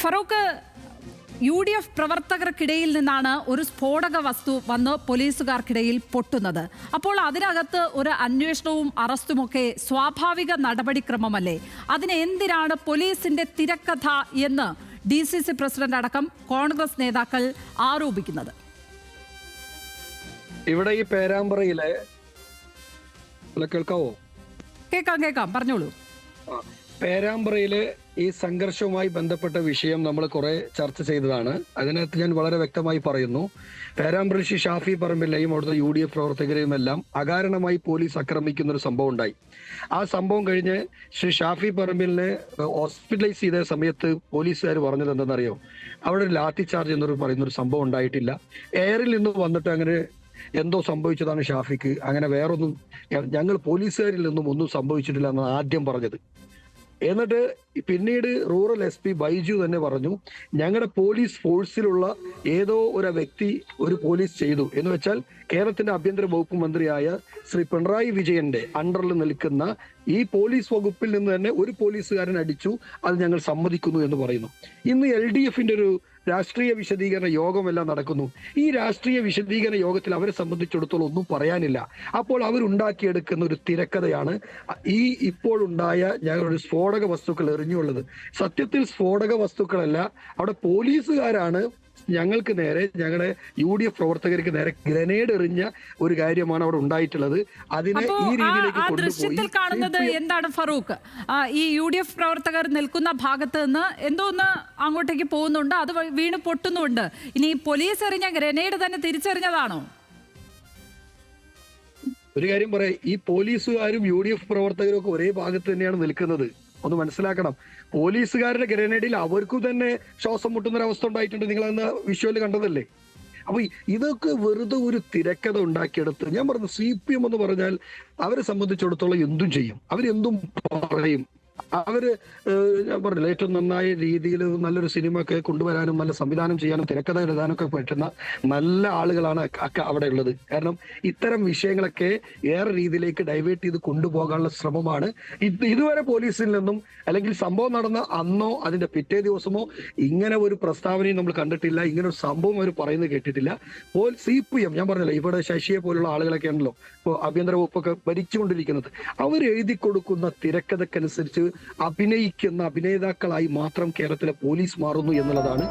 Farooq U D F പ്രവർത്തകർക്കിടയിൽ നിന്നാണ് ഒരു സ്ഫോടക വസ്തു വന്ന് പോലീസുകാർക്കിടയിൽ പൊട്ടുന്നത്. അപ്പോൾ അതിനകത്ത് ഒരു അന്വേഷണവും അറസ്റ്റുമൊക്കെ സ്വാഭാവിക നടപടിക്രമമല്ലേ? അതിന് എന്തിനാണ് പോലീസിന്റെ തിരക്കഥ എന്ന് ഡി സി സി പ്രസിഡന്റ് അടക്കം കോൺഗ്രസ് നേതാക്കൾ ആരോപിക്കുന്നത്? ഇവിടെ ഈ പേരാമ്പ്രയിലെ കേൾക്കാവോ? കേൾക്കാം കേൾക്കാം. പറഞ്ഞോളൂ. പേരാമ്പ്രയിലെ ഈ സംഘർഷവുമായി ബന്ധപ്പെട്ട വിഷയം നമ്മൾ കുറെ ചർച്ച ചെയ്തതാണ്. അതിനകത്ത് ഞാൻ വളരെ വ്യക്തമായി പറയുന്നു. പേരാമ്പ്രഷി ഷാഫി പറമ്പിലെയും അവിടുത്തെ യു ഡി എഫ് പ്രവർത്തകരെയും എല്ലാം അകാരണമായി പോലീസ് ആക്രമിക്കുന്ന ഒരു സംഭവം ഉണ്ടായി. ആ സംഭവം കഴിഞ്ഞ് ശ്രീ ഷാഫി പറമ്പിലിനെ ഹോസ്പിറ്റലൈസ് ചെയ്ത സമയത്ത് പോലീസുകാർ പറഞ്ഞത് എന്തെന്നറിയോ? അവിടെ ഒരു ലാത്തി ചാർജ് എന്നൊരു പറയുന്ന ഒരു സംഭവം ഉണ്ടായിട്ടില്ല. എയറിൽ നിന്ന് വന്നിട്ട് അങ്ങനെ എന്തോ സംഭവിച്ചതാണ് ഷാഫിക്ക്. അങ്ങനെ വേറൊന്നും ഞങ്ങൾ പോലീസുകാരിൽ നിന്നും ഒന്നും സംഭവിച്ചിട്ടില്ല എന്നാണ് ആദ്യം പറഞ്ഞത്. എന്നിട്ട് പിന്നീട് റൂറൽ എസ് പി ബൈജു തന്നെ പറഞ്ഞു ഞങ്ങളുടെ പോലീസ് ഫോഴ്സിലുള്ള ഏതോ ഒരു വ്യക്തി ഒരു പോലീസ് ചെയ്തു. എന്ന് വെച്ചാൽ കേരളത്തിന്റെ ആഭ്യന്തര വകുപ്പ് മന്ത്രിയായ ശ്രീ പിണറായി വിജയന്റെ അണ്ടറിൽ നിൽക്കുന്ന ഈ പോലീസ് വകുപ്പിൽ നിന്ന് തന്നെ ഒരു പോലീസുകാരൻ അടിച്ചു അത് ഞങ്ങൾ സമ്മതിക്കുന്നു എന്ന് പറയുന്നു. ഇന്ന് എൽ ഡി എഫിന്റെ ഒരു രാഷ്ട്രീയ വിശദീകരണ യോഗമെല്ലാം നടക്കുന്നു. ഈ രാഷ്ട്രീയ വിശദീകരണ യോഗത്തിൽ അവരെ സംബന്ധിച്ചിടത്തോളം ഒന്നും പറയാനില്ല. അപ്പോൾ അവരുണ്ടാക്കിയെടുക്കുന്ന ഒരു തിരക്കഥയാണ് ഈ ഇപ്പോഴുണ്ടായ ഞങ്ങളൊരു സ്ഫോടക വസ്തുക്കൾ എറിഞ്ഞുള്ളത്. സത്യത്തിൽ സ്ഫോടക വസ്തുക്കളല്ല അവിടെ പോലീസുകാരാണ് ഞങ്ങൾക്ക് നേരെ ഞങ്ങളുടെ യു ഡി എഫ് പ്രവർത്തകർക്ക് നേരെ ഗ്രനേഡ് എറിഞ്ഞ ഒരു കാര്യമാണ് അവിടെ ഉണ്ടായിട്ടുള്ളത്. അതിനെ ഈ രീതിയിലേക്ക് ദൃശ്യത്തിൽ കാണുന്നത് എന്താണ് ഫറൂഖ്? ഈ യു ഡി എഫ് പ്രവർത്തകർ നിൽക്കുന്ന ഭാഗത്ത് നിന്ന് എന്തോ ഒന്ന് അങ്ങോട്ടേക്ക് പോകുന്നുണ്ട് അത് വീണ് പൊട്ടുന്നുണ്ട്. ഇനി പോലീസ് എറിഞ്ഞ ഗ്രനേഡ് തന്നെ തിരിച്ചറിഞ്ഞതാണോ? ഒരു കാര്യം പറയാം ഈ പോലീസുകാരും യു ഡി എഫ് പ്രവർത്തകരും ഒക്കെ ഒരേ ഭാഗത്ത് തന്നെയാണ് നിൽക്കുന്നത്. ഒന്ന് മനസ്സിലാക്കണം. പോലീസുകാരുടെ ഗ്രനേഡിൽ അവർക്കും തന്നെ ശ്വാസം മുട്ടുന്ന അവസ്ഥ ഉണ്ടായിട്ടുണ്ട്. നിങ്ങൾ അന്ന് വിഷ്വൽ കണ്ടതല്ലേ? അപ്പൊ ഇതൊക്കെ വെറുതെ ഒരു തിരക്കഥ ഉണ്ടാക്കിയെടുത്ത് ഞാൻ പറഞ്ഞു സി പി എം എന്ന് പറഞ്ഞാൽ അവരെ സംബന്ധിച്ചിടത്തോളം എന്തും ചെയ്യും. അവരെന്തും പറയും. അവർ പറഞ്ഞില്ല ഏറ്റവും നന്നായ രീതിയിൽ നല്ലൊരു സിനിമ ഒക്കെ കൊണ്ടുവരാനും നല്ല സംവിധാനം ചെയ്യാനും തിരക്കഥ എഴുതാനും ഒക്കെ പറ്റുന്ന നല്ല ആളുകളാണ് അവിടെ ഉള്ളത്. കാരണം ഇത്തരം വിഷയങ്ങളൊക്കെ ഏറെ രീതിയിലേക്ക് ഡൈവേർട്ട് ചെയ്ത് കൊണ്ടുപോകാനുള്ള ശ്രമമാണ്. ഇത് ഇതുവരെ പോലീസിൽ നിന്നും അല്ലെങ്കിൽ സംഭവം നടന്ന അന്നോ അതിന്റെ പിറ്റേ ദിവസമോ ഇങ്ങനെ ഒരു പ്രസ്താവനയും നമ്മൾ കണ്ടിട്ടില്ല ഇങ്ങനെ ഒരു സംഭവം അവർ പറയുന്നത് കേട്ടിട്ടില്ല. സി പി എം ഞാൻ പറഞ്ഞല്ലോ ഇവിടെ ശശിയെ പോലുള്ള ആളുകളൊക്കെ ആണല്ലോ ഇപ്പോൾ ആഭ്യന്തര വകുപ്പൊക്കെ ഭരിച്ചുകൊണ്ടിരിക്കുന്നത്. അവർ എഴുതി കൊടുക്കുന്ന തിരക്കഥക്കനുസരിച്ച് അഭിനയിക്കുന്ന അഭിനേതാക്കളായി മാത്രം കേരളത്തിലെ പോലീസ് മാറുന്നു എന്നുള്ളതാണ്